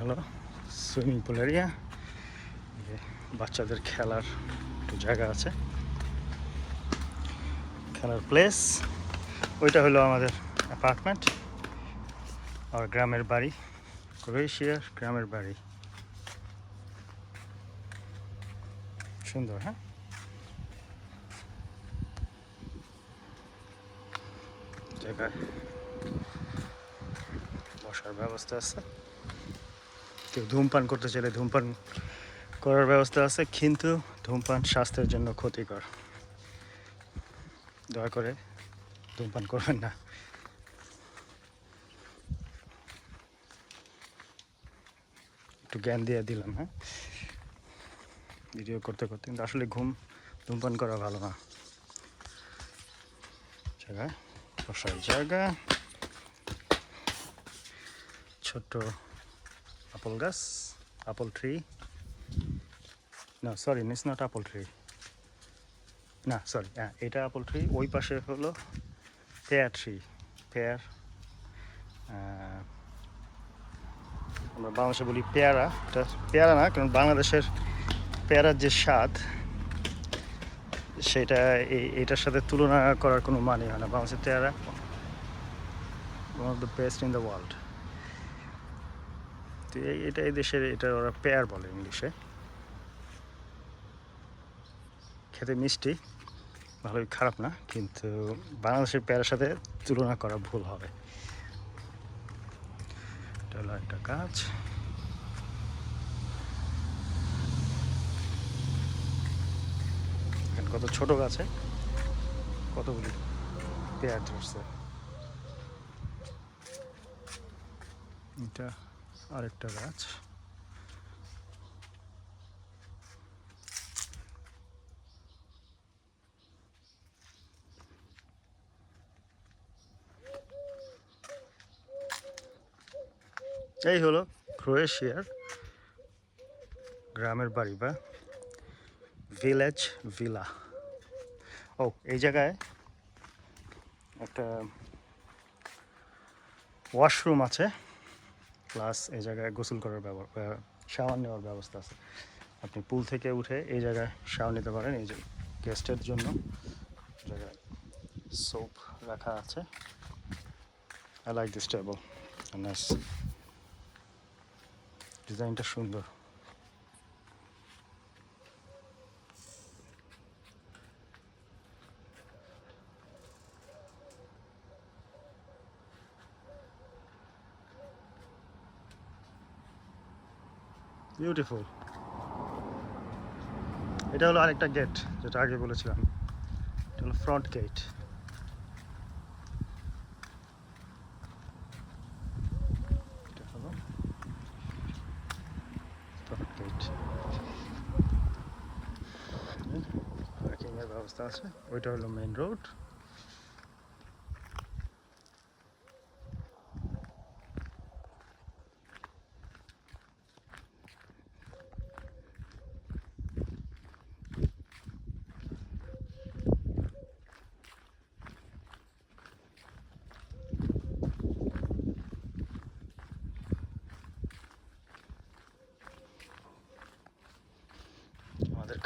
হলো swimming pool area বাচ্চাদের খেলার একটু জায়গা আছে। খেলার প্লেস ওইটা হলো আমাদের অ্যাপার্টমেন্ট আর গ্রামের বাড়ি। ক্রোয়েশিয়ার গ্রামের বাড়ি। সুন্দর হ্যাঁ? জায়গায় বসার ব্যবস্থা আছে। কেউ ধূমপান করতে চাইলে ধূমপান করার ব্যবস্থা আছে, কিন্তু ধূমপান স্বাস্থ্যের জন্য ক্ষতিকর। দয়া করে ধূমপান করবেন না। একটু জ্ঞান দিয়ে দিলাম হ্যাঁ? ভিডিও করতে করতে, কিন্তু আসলে ঘুম, ধূমপান করা ভালো না। জায়গা বসার জায়গা। ছোট্ট আপেল গাছ আপেল ট্রি না sorry it's not apple tree না সরি হ্যাঁ এটা আপেল ট্রি ওই পাশে হলো পেয়ার ট্রি পেয়ার আমরা বাংলাদেশে বলি পেয়ারা, এটা পেয়ারা না, কারণ বাংলাদেশের পেয়ারার যে স্বাদ, সেটা এটার সাথে তুলনা করার কোনো মানে হয় না, বাংলাদেশের পেয়ারা one of the best in the world তো এটা এই দেশের, এটা ওরা পেয়ার বলে ইংলিশে। খেতে মিষ্টি, ভালোই খারাপ না, কিন্তু বাংলাদেশের পেয়ারের সাথে তুলনা করা ভুল হবে। এটা হলো একটা গাছ কত ছোট গাছে, কতগুলি পেয়ার ধরছে। এটা আরেকটা গাছ। এই হলো ক্রোয়েশিয়ার গ্রামের বাড়ি বা ভিলেজ ভিলা। ও, এই জায়গায় একটা ওয়াশরুম আছে। প্লাস এই জায়গায় গোসল করার ব্যবস্থা শাওয়ার নেওয়ার ব্যবস্থা আছে। আপনি পুল থেকে উঠে এই জায়গায় শাওয়ার নিতে পারেন। এই যে গেস্টের জন্য জায়গায় সোপ রাখা আছে। আই লাইক দিস টেবল ডিজাইনটা সুন্দর। বিউটিফুল এটা হলো আরেকটা গেট যেটা আগে বলেছিলাম। এটা হলো ফ্রন্ট গেট ব্যবস্থা আছে। ওইটা হলো মেইন রোড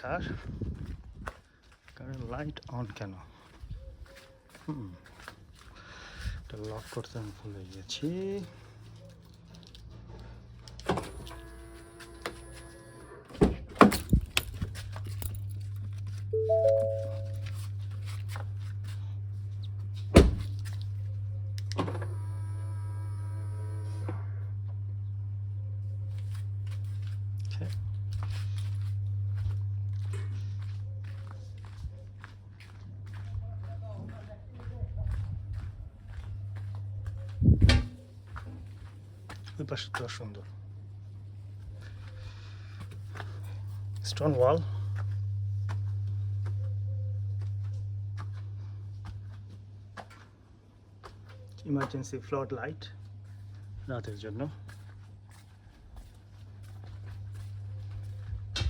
আমাদের কারেন্ট লাইট অন কেন? হুম এটা লক করতে আমি ভুলে গেছি। ওই পাশে সুন্দর। Stone wall. Emergency flood light. রাতের জন্য।